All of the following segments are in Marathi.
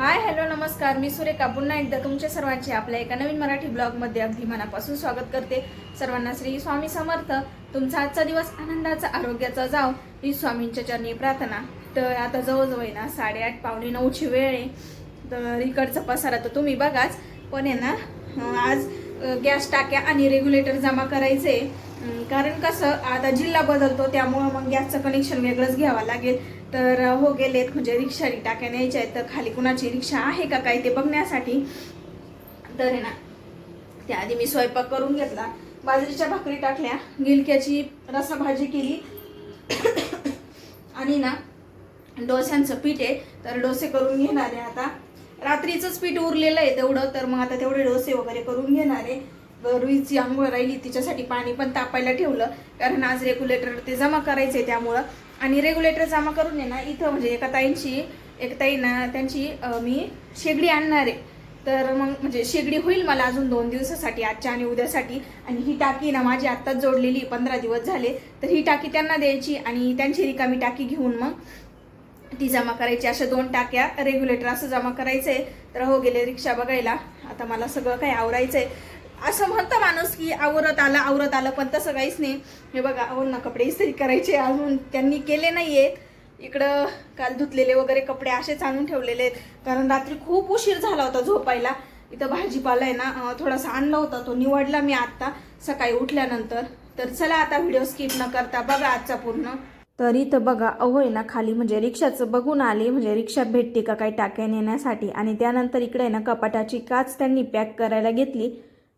हाय हॅलो नमस्कार. मी सुरेखा. पुन्हा एकदा तुमच्या सर्वांचे आपल्या एका नवीन मराठी ब्लॉगमध्ये अगदी मनापासून स्वागत करते. सर्वांना श्री स्वामी समर्थ. तुमचा आजचा दिवस आनंदाचा आरोग्याचा जाव. ही स्वामींच्या चरणी प्रार्थना. तर आता जवळजवळ आहे ना साडेआठ पावणे नऊची वेळ आहे. तर इकडचा पसारा तर तुम्ही बघाच. पण आहे ना आज गॅस टाक्या आणि रेग्युलेटर जमा करायचे कारण कसं आता जिल्हा बदलतो त्यामुळं मग गॅसचं कनेक्शन वेगळंच घ्यावं लागेल. तर हो गेलेत म्हणजे रिक्षा टाक्या न्यायच्या आहेत तर खाली कुणाची रिक्षा आहे का काय ते बघण्यासाठी. तर आहे ना त्याआधी मी स्वयंपाक करून घेतला. बाजरीच्या भाकरी टाकल्या गिलक्याची रसाभाजी केली. आणि ना डोस्यांचं पीठ आहे तर डोसे करून घेणार आहे आता. रात्रीचंच पीठ उरलेलं आहे तेवढं तर मग आता तेवढे डोसे वगैरे करून घेणार आहे. रुईची आंघोळ राहिली तिच्यासाठी पाणी पण तापायला ठेवलं. कारण आज रेग्युलेटर ते जमा करायचे त्यामुळं. आणि रेग्युलेटर जमा करून आहे ना इथं म्हणजे एका ताईंची एक ताई ना त्यांची मी शेगडी आणणार आहे. तर मग म्हणजे शेगडी होईल मला अजून दोन दिवसासाठी आजच्या आणि उद्यासाठी. आणि ही टाकी ना माझी आत्ताच जोडलेली पंधरा दिवस झाले. तर ही टाकी त्यांना द्यायची आणि त्यांची रिकामी टाकी घेऊन मग ती जमा करायची. अशा दोन टाक्या रेग्युलेटर असं जमा करायचं आहे तर हो गेले रिक्षा बघायला. आता मला सगळं काही आवरायचंय. असं म्हणतं माणूस की आवरत आलं आवरत आलं पण तसं काहीच नाही. हे बघा अहो ना कपडे इस्त्री करायचे अजून त्यांनी केले नाही आहेत इकडं काल धुतलेले वगैरे कपडे असेच आणून ठेवलेले आहेत. कारण रात्री खूप उशीर झाला होता झोपायला. इथं भाजीपाला आहे ना थोडासा आणला होता तो निवडला मी आत्ता सकाळी उठल्यानंतर. तर चला आता व्हिडिओ स्किप न करता बघा आजचा पूर्ण. तर इथं बघा अहो आहे ना खाली म्हणजे रिक्षाचं बघून आले म्हणजे रिक्षा भेटते का काही टाक्या नेण्यासाठी. आणि त्यानंतर इकडे आहे ना कपाटाची काच त्यांनी पॅक करायला घेतली.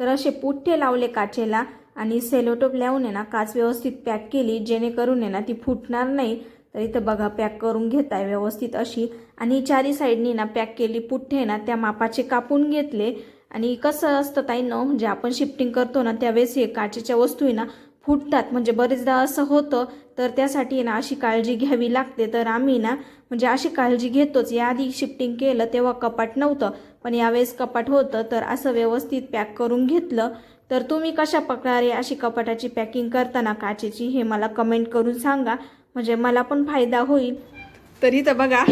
तर असे पुठ्ठे लावले काचेला आणि सेलोटोप लावून आहे ना काच व्यवस्थित पॅक केली जेणेकरून आहे ना ती फुटणार नाही. तर इथं बघा पॅक करून घेताय व्यवस्थित अशी. आणि चारी साईडनी ना पॅक केली पुठ्ठे ना त्या मापाचे कापून घेतले. आणि कसं असतं ताई न म्हणजे आपण शिफ्टिंग करतो ना त्यावेळेस हे काचेच्या वस्तू आहे ना फुटतात. म्हणजे बरेचदा असं होतं तर त्यासाठी ना अशी काळजी घ्यावी लागते. तर आम्ही ना म्हणजे अशी काळजी घेतोच. याआधी शिफ्टिंग केलं तेव्हा कपाट नव्हतं. पण यावेळेस कपाट होतं तर असं व्यवस्थित पॅक करून घेतलं. तर तुम्ही कशा प्रकारे अशी कपाटाची पॅकिंग करताना काचेची हे मला कमेंट करून सांगा. म्हणजे मला पण फायदा होईल. तरी तर बघा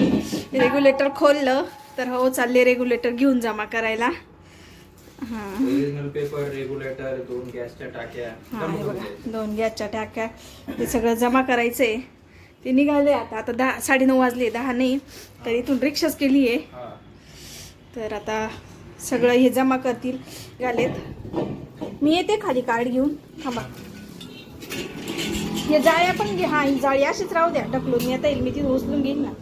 रेग्युलेटर खोललं. तर हो चालले रेग्युलेटर घेऊन जमा करायला. ओरिजिनल पेपर रेग्युलेटर दोन गॅसच्या टाक्या हा हे बघा दोन गॅसच्या टाक्या ते सगळं जमा करायचंय. ते निघाले आता आता दहा साडेनऊ वाजले दहा नाही तर इथून रिक्षाच केली आहे. हा. तर आता सगळं हे जमा करतील गालेत मी येते खाली कार्ड घेऊन थांबा. हे जाळ्या पण घे हा ही जाळी अशीच राहू द्या ढकलून येता येईल मी तिथून उचलून घेईन ना.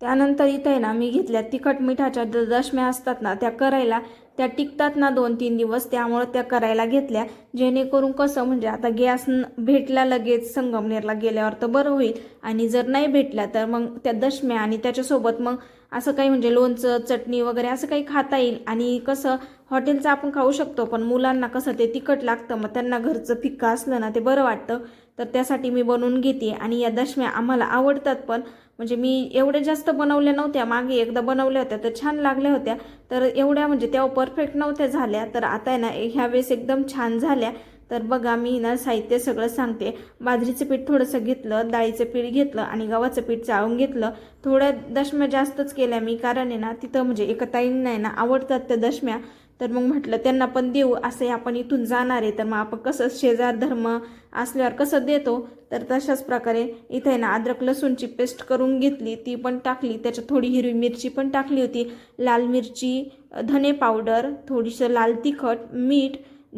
त्यानंतर इथे आहे ना मी घेतल्या तिखट मिठाच्या द- दशम्या असतात ना त्या करायला त्या टिकतात ना दोन तीन दिवस त्यामुळं त्या करायला घेतल्या. जेणेकरून कसं म्हणजे आता गॅस भेटला लगेच संगमनेरला गेल्यावर तर बरं होईल. आणि जर नाही भेटला तर मग त्या दशम्या आणि त्याच्यासोबत मग असं काही म्हणजे लोणचं चटणी वगैरे असं काही खाता येईल. आणि कसं हॉटेलचं आपण खाऊ शकतो पण मुलांना कसं ते तिखट लागतं मग त्यांना घरचं फिक्का असलं ना ते बरं वाटतं. तर त्यासाठी मी बनवून घेते. आणि या दशम्या आम्हाला आवडतात पण म्हणजे मी एवढ्या जास्त बनवल्या नव्हत्या मागे एकदा बनवल्या होत्या तर छान लागल्या होत्या. तर एवढ्या म्हणजे तेव्हा परफेक्ट नव्हत्या झाल्या. तर आता आहे ना ह्या वेळेस एकदम छान झाल्या. तर बघा मी ना साहित्य सगळं सांगते. बाजरीचं पीठ थोडंसं घेतलं डाळीचं पीठ घेतलं आणि गव्हाचं पीठ चाळून घेतलं. थोड्या दशम्या जास्तच केल्या मी कारण आहे ना तिथं म्हणजे एका ताईंना आहे ना आवडतात त्या दशम्या. तर मग म्हटलं त्यांना पण देऊ असं आपण इथून जाणार आहे. तर मग आपण कसं शेजार धर्म असल्यावर कसं देतो? तर तशाच प्रकारे इथे आहे ना अद्रक लसूणची पेस्ट करून घेतली ती पण टाकली त्याच्यात थोडी हिरवी मिरची पण टाकली होती लाल मिरची धने पावडर थोडीसं लाल तिखट मीठ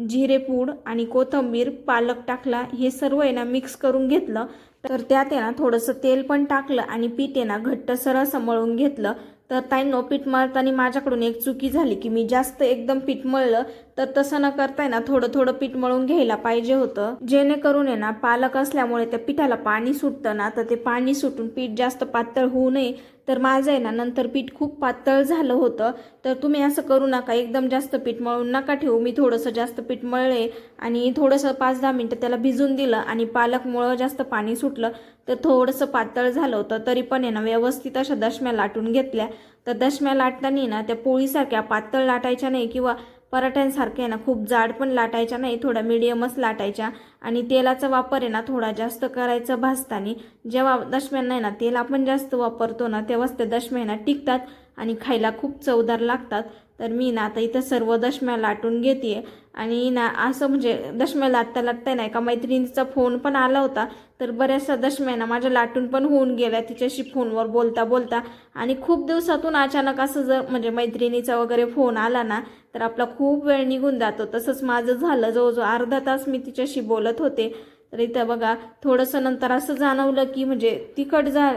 जिरेपूड आणि कोथिंबीर पालक टाकला हे सर्व आहे ना मिक्स करून घेतलं. तर त्यात आहे ना थोडंसं तेल पण टाकलं आणि पीठ आहे ना घट्ट सरळ सांभाळून घेतलं. तर ताईंनो पीठ मळताना माझ्याकडून एक चुकी झाली की मी जास्त एकदम पीठ मळलं तर तसं न करताय ना थोडं थोडं पीठ मळून घ्यायला पाहिजे होतं. जेणेकरून आहे ना पालक असल्यामुळे त्या पिठाला पाणी सुटतं ना तर ते पाणी सुटून पीठ जास्त पातळ होऊ नये. तर माझं आहे ना नंतर पीठ खूप पातळ झालं होतं. तर तुम्ही असं करू नका एकदम जास्त पीठ मळून नका ठेवू. मी थोडंसं जास्त पीठ मळले आणि थोडंसं पाच दहा मिनटं त्याला भिजून दिलं आणि पालकमुळं जास्त पाणी सुटलं. तर थोडंसं पातळ झालं होतं तरी पण आहे ना व्यवस्थित अशा दशम्या लाटून घेतल्या. तर दशम्या लाटताना ना त्या पोळीसारख्या पातळ लाटायच्या नाही किंवा पराठ्यांसारख्या आहे ना खूप जाड पण लाटायच्या नाही थोड्या मिडियमच लाटायच्या. आणि तेलाचा वापर आहे ना थोडा जास्त करायचा भाजताना. जेव्हा दशम्यांना आहे ना तेल आपण जास्त वापरतो ना तेव्हाच त्या दशम्यांना टिकतात आणि खायला खूप चवदार लागतात. तर मी ना आता इथं सर्व दशम्या लाटून घेते आणि ना असं म्हणजे दशम्या लाटता लाटता नाही का मैत्रिणीचा फोन पण आला होता तर बऱ्याचशा दशम्या ना माझ्या लाटून पण होऊन गेल्या तिच्याशी फोनवर बोलता बोलता. आणि खूप दिवसातून अचानक असं जर म्हणजे मैत्रिणीचा वगैरे फोन आला ना तर आपला खूप वेळ निघून जातो. तसंच माझं झालं जवळजवळ अर्धा तास मी तिच्याशी बोलत होते. तर इथं बघा थोडंसं नंतर असं जाणवलं की म्हणजे तिखट जा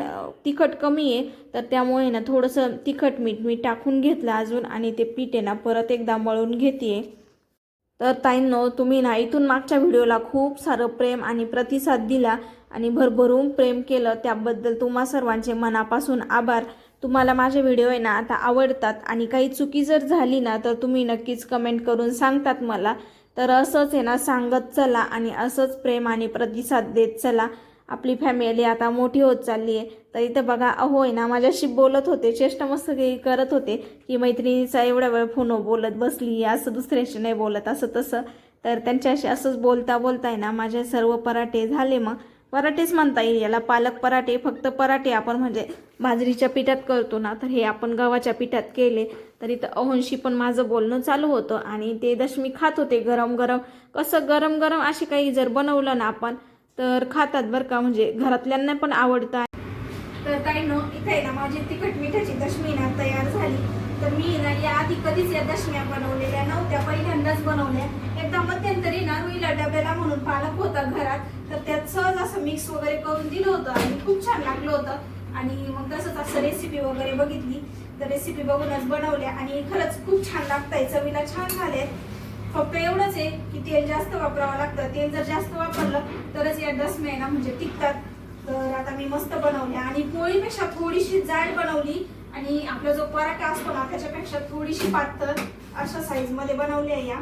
तिखट कमी आहे तर त्यामुळे ना थोडंसं तिखट मीठ मी टाकून घेतलं अजून आणि ते पीठ आहे ना परत एकदा मळून घेते तर ताईंनो तुम्ही ना इथून मागच्या व्हिडिओला खूप सारं प्रेम आणि प्रतिसाद दिला आणि भरभरून प्रेम केलं त्याबद्दल तुम्हा सर्वांचे मनापासून आभार. तुम्हाला माझे व्हिडिओ आहे ना आता आवडतात आणि काही चुकी जर झाली ना तर तुम्ही नक्कीच कमेंट करून सांगतात मला. तर असंच आहे ना सांगत चला आणि असंच प्रेम आणि प्रतिसाद देत चला. आपली फॅमिली आता मोठी होत चालली आहे. तर इथं बघा अहो आहे ना माझ्याशी बोलत होते चेष्टा मस्त काही करत होते की मैत्रिणीचा एवढ्या वेळ फोन बोलत बसली असं दुसऱ्याशी नाही बोलत असं तसं. तर त्यांच्याशी असंच बोलता बोलताय ना माझे सर्व पराठे झाले मग. पराठेच म्हणता येईल याला पालक पराठे फक्त पराठे आपण म्हणजे बाजरीच्या पिठात करतो ना तर हे आपण गव्हाच्या पिठात केले. तर इथं अहोंशी पण माझं बोलणं चालू होतं आणि ते दशमी खात होते गरम गरम कसं गरम गरम असे काही जर बनवलं ना आपण तर खातात बरं का म्हणजे घरातल्यांना पण आवडतं तर काही नो इथे ना माझी तिखट मिठाची दशमी ना तयार झाली. तर मी ना या आधी कधीच या दशम्या बनवलेल्या नव्हत्या पहिल्यांदाच बनवल्या. एकदा मध्यंतरी ना रुईला डब्याला म्हणून पालक होता घरात. तर त्यात सहज असं मिक्स वगैरे करून दिलं होतं आणि खूप छान लागलं होतं. आणि मग तसंच असं रेसिपी वगैरे बघितली. तर रेसिपी बघूनच बनवल्या आणि खरंच खूप छान लागतंय. चवीला छान झाले फक्त एवढंच आहे की तेल जास्त वापरावं लागतं. तेल जर जास्त वापरलं तरच या ना म्हणजे टिकतात. तर आता मी मस्त बनवल्या आणि पोळीपेक्षा थोडीशी जाड बनवली. आणि आपला जो पराठा असतो ना त्याच्यापेक्षा थोडीशी पातळ अशा साईजमध्ये बनवल्या या.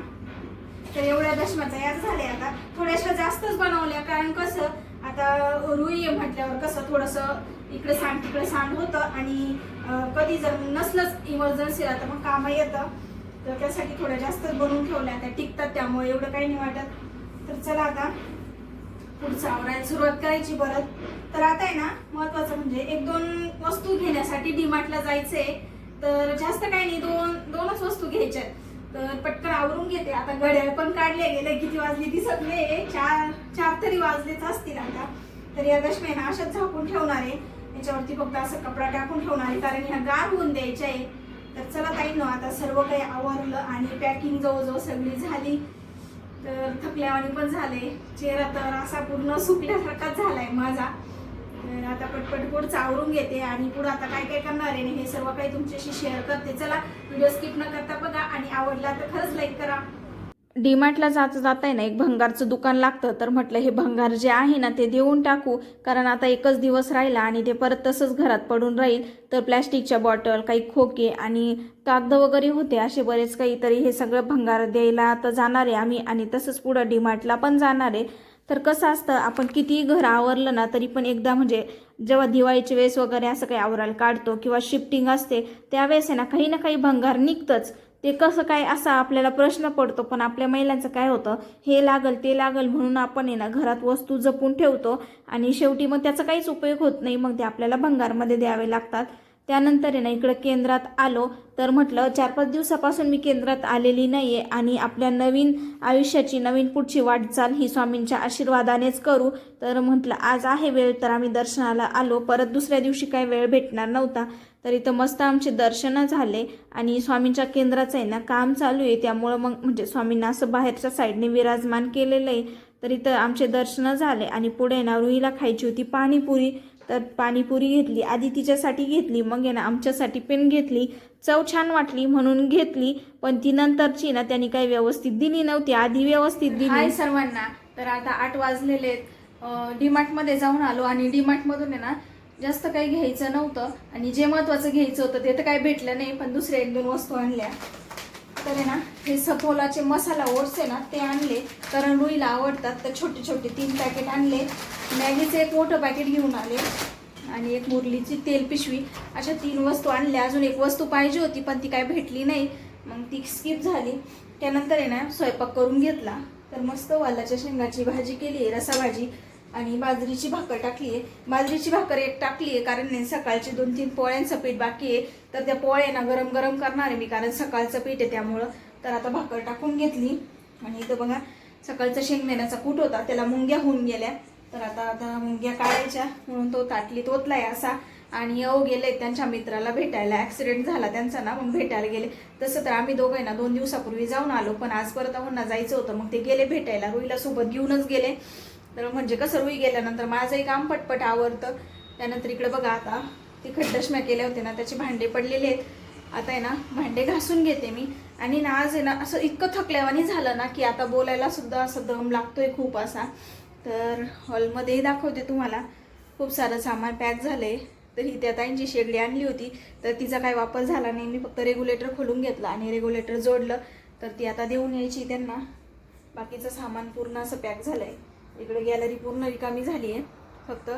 तर एवढ्या दशम्या तयार झाल्या आता. थोड्याशा जास्तच बनवल्या. कारण कसं आता रुई आहे म्हटल्यावर कसं थोडंसं इकडे सांड तिकडे सांड होतं. आणि कधी जर नसलंच इमर्जन्सीला तर मग कामं येतं. तर त्यासाठी थोड्या जास्तच बनवून ठेवल्या. त्या टिकतात त्यामुळे एवढं काही नाही वाटत. तर चला आता पुढचं आवरायला सुरुवात करायची परत. तर आता आहे ना महत्वाचं म्हणजे एक दोन वस्तू घेण्यासाठी डीमार्टला जायचंय. तर जास्त काही नाही दोन दोनच वस्तू घ्यायच्या आहेत. तर पटकन आवरून घेते. आता घड्याळ पण काढले गेले. किती वाजले दिसत नाही चार चार तरी वाजलेच असतील आता. तर या दशम्या ना अशाच झाकून ठेवणार आहे. याच्यावरती फक्त असं कपडा टाकून ठेवणार आहे. कारण ह्या गार होऊन द्यायच्या आहे. तर चला ताई ना आता सर्व काही आवरलं आणि पॅकिंग जवळजवळ सगळी झाली. तर थकल्यावाणी पण झाले. चेहरा तर असा पूर्ण सुकल्यासारखाच झालाय माझा. तर आता पटपट पुढचं चावरून घेते आणि पुढं आता काय काय करणार आहे हे सर्व काही तुमच्याशी शेअर करते. चला व्हिडिओ स्किप न करता बघा आणि आवडला तर खरंच लाईक करा. डीमार्टला जात जात आहे ना एक भंगारचं दुकान लागतं तर म्हटलं हे भंगार जे आहे ना ते देऊन टाकू. कारण आता एकच दिवस राहिला आणि ते परत तसंच घरात पडून राहील. तर प्लॅस्टिकच्या बॉटल काही खोके आणि कागद वगैरे होते असे बरेच काही तरी हे सगळं भंगार द्यायला तर जाणार आहे आम्ही. आणि तसंच पुढं डीमार्टला पण जाणार आहे. तर कसं असतं आपण कितीही घर आवरलं ना तरी पण एकदा म्हणजे जेव्हा दिवाळीची वेळेस वगैरे असं काही आवरायला काढतो किंवा शिफ्टिंग असते त्यावेळेस आहे ना काही ना काही भंगार निघतंच. ते कसं काय असा आपल्याला प्रश्न पडतो पण आपल्या महिलांचं काय होतं हे लागल ते लागल म्हणून आपण आहे ना घरात वस्तू जपून ठेवतो आणि शेवटी मग त्याचा काहीच उपयोग होत नाही मग ते आपल्याला भंगारमध्ये द्यावे लागतात. त्यानंतर आहे ना इकडं केंद्रात आलो तर म्हटलं चार पाच दिवसापासून मी केंद्रात आलेली नाही आहे आणि आपल्या नवीन आयुष्याची नवीन पुढची वाटचाल ही स्वामींच्या आशीर्वादानेच करू. तर म्हटलं आज आहे वेळ तर आम्ही दर्शनाला आलो. परत दुसऱ्या दिवशी काय वेळ भेटणार नव्हता. तर इथं मस्त आमचे दर्शनं झाले आणि स्वामींच्या केंद्राचं आहे ना काम चालू आहे. त्यामुळं मग म्हणजे स्वामींना असं बाहेरच्या साईडने विराजमान केलेलं आहे. तर इथं आमचे दर्शनं झाले आणि पुढे ना रुईला खायची होती पाणीपुरी. तर पाणीपुरी घेतली आधी तिच्यासाठी घेतली मग आहे ना आमच्यासाठी पण घेतली. चव छान वाटली म्हणून घेतली पण ती नंतरची ना त्यांनी काही व्यवस्थित दिली नव्हती आधी व्यवस्थित दिली. हाय सर्वांना तर आता आठ वाजलेले डीमार्ट डीमार्टमध्ये जाऊन आलो आणि डीमार्टमधून आहे ना जास्त काही घ्यायचं नव्हतं आणि जे महत्त्वाचं घ्यायचं होतं ते तर काही भेटलं नाही पण दुसऱ्या एक दोन वस्तू आणल्या. तर आहे ना हे सफोलाचे मसाला ओट्स आहे ना ते आणले. कारण रुईला आवडतात तर छोटे छोटे तीन पॅकेट आणले. मॅगीचं एक मोठं पॅकेट घेऊन आले. आणि एक मुरलीची तेल पिशवी. अशा तीन वस्तू आणल्या. अजून एक वस्तू पाहिजे होती पण ती काय भेटली नाही. मग ती स्किप झाली. त्यानंतर आहे ना स्वयंपाक करून घेतला. तर मस्त वालाच्या शेंगाची भाजी केली रसा भाजी आणि बाजरीची भाकर टाकली आहे बाजरीची भाकर एक टाकली आहे कारण सकाळचे दोन तीन पोळ्यांचं पीठ बाकी आहे. तर त्या पोळ्यांना गरम गरम करणार आहे मी कारण सकाळचं पीठ आहे त्यामुळं. तर आता भाकर टाकून घेतली. आणि इथं बघा सकाळचा शेंगदाण्याचा कूट होता त्याला मुंग्या होऊन गेल्या. तर आता आता मुंग्या काढायच्या म्हणून तो ताटली तोतलाय असा. आणि अहो गेले त्यांच्या मित्राला भेटायला. ॲक्सिडेंट झाला त्यांचा ना मग भेटायला गेले. तसं तर आम्ही दोघं ना दोन दिवसापूर्वी जाऊन आलो. पण आज परत अहोंना जायचं होतं मग ते गेले भेटायला. रुईला सोबत घेऊनच गेले. तर म्हणजे कसं रुई गेल्यानंतर माझंही काम पटपट आवडतं त्यानंतर इकडे बघा आता तिखट दशम्या केल्या होते ना त्याचे भांडे पडलेले आहेत. आता आहे ना भांडे घासून घेते मी. आणि ना आज आहे ना असं इतकं थकल्यावानी झालं ना की आता बोलायला सुद्धा असं दम लागतोय खूप असा. तर हॉलमध्येही दाखवते तुम्हाला. खूप सारं सामान पॅक झालंय. तर ही त्या ताईंची शेगडी आणली होती. तर तिचा काही वापर झाला नाही. मी फक्त रेग्युलेटर खोलून घेतलं आणि रेग्युलेटर जोडलं. तर ती आता देऊन यायची त्यांना. बाकीचं सामान पूर्ण असं पॅक झालं आहे इकडे गॅलरी पूर्ण रिकामी झाली आहे. फक्त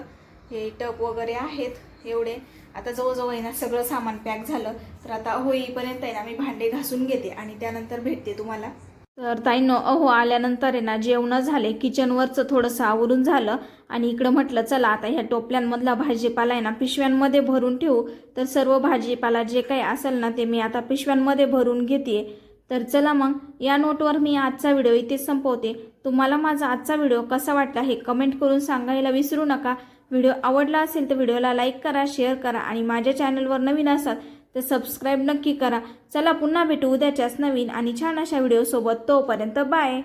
हे टप वगैरे आहेत एवढे. आता जवळजवळ आहे ना सगळं सामान पॅक झालं. तर आता होईपर्यंत आहे ना मी भांडे घासून घेते आणि त्यानंतर भेटते तुम्हाला. तर ताईनो अहो आल्यानंतर आहे ना जेवणं झाले. किचनवरचं थोडंसं आवरून झालं. आणि इकडं म्हटलं चला आता ह्या टोपल्यांमधला भाजीपाला आहे ना पिशव्यांमध्ये भरून ठेवू. तर सर्व भाजीपाला जे काही असेल ना ते मी आता पिशव्यांमध्ये भरून घेते तर चला मग या नोटवर मी आजचा व्हिडिओ इथे संपवते. तुम्हाला माझा आजचा व्हिडिओ कसा वाटला हे कमेंट करून सांगायला विसरू नका. व्हिडिओ आवडला असेल तर व्हिडिओला लाईक करा शेअर करा आणि माझ्या चॅनलवर नवीन असाल तर सबस्क्राईब नक्की करा. चला पुन्हा भेटू उद्याच्याच नवीन आणि छान अशा व्हिडिओसोबत तोपर्यंत बाय.